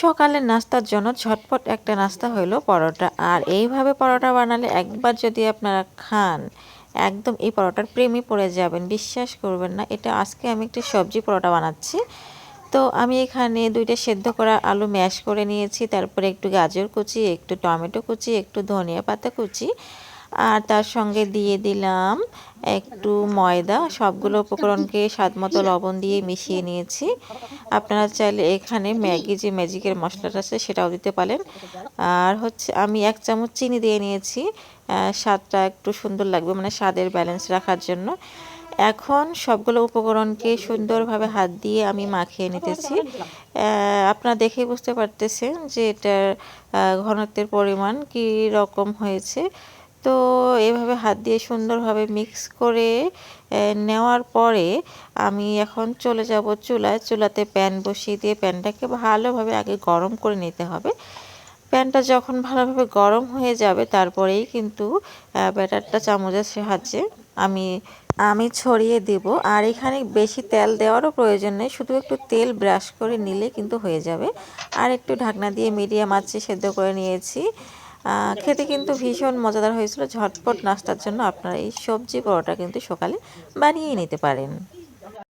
সকালের নাস্তার জন্য ঝটপট একটা নাস্তা হলো পরোটা। আর এইভাবে পরোটা বানালে একবার যদি আপনারা খান, একদম এই পরোটার প্রেমে পড়ে যাবেন, বিশ্বাস করবেন না। এটা আজকে আমি একটি সবজি পরোটা বানাচ্ছি। তো আমি এখানে দুইটা সেদ্ধ করা আলু ম্যাশ করে নিয়েছি, তারপরে একটু গাজর কুচি, একটু টমেটো কুচি, একটু ধনিয়া পাতা কুচি আর তার সঙ্গে দিয়ে দিলাম একটু ময়দা। সবগুলো উপকরণকে স্বাদ মতো লবণ দিয়ে মিশিয়ে নিয়েছি। আপনারা চাইলে এখানে ম্যাগি, যে ম্যাজিকের মশলাটা আছে সেটাও দিতে পারেন। আর হচ্ছে আমি এক চামচ চিনি দিয়ে নিয়েছি। স্বাদটা একটু সুন্দর লাগবে মানে স্বাদের ব্যালেন্স রাখার জন্য। এখন সবগুলো উপকরণকে সুন্দরভাবে হাত দিয়ে আমি মাখিয়ে নিতেছি। আপনারা দেখে বুঝতে পারতেছেন যে এটার ঘনত্বের পরিমাণ কী রকম হয়েছে। তো এভাবে হাত দিয়ে সুন্দরভাবে মিক্স করে নেওয়ার পরে আমি এখন চলে যাব চুলায়। চুলাতে প্যান বসিয়ে দিয়ে প্যানটাকে ভালোভাবে আগে গরম করে নিতে হবে। প্যানটা যখন ভালোভাবে গরম হয়ে যাবে, তারপরেই কিন্তু ব্যাটারটা চামচের সাহায্যে আমি আমি ছড়িয়ে দেব। আর এখানে বেশি তেল দেওয়ারও প্রয়োজন নেই, শুধু একটু তেল ব্রাশ করে নিলে কিন্তু হয়ে যাবে। আর একটু ঢাকনা দিয়ে মিডিয়াম আঁচে সেদ্ধ করে নিয়েছি। খেতে কিন্তু ভীষণ মজাদার হয়েছিল। ঝটপট নাস্তার জন্য আপনারা এই সবজি পরোটা কিন্তু সকালে বানিয়ে নিতে পারেন।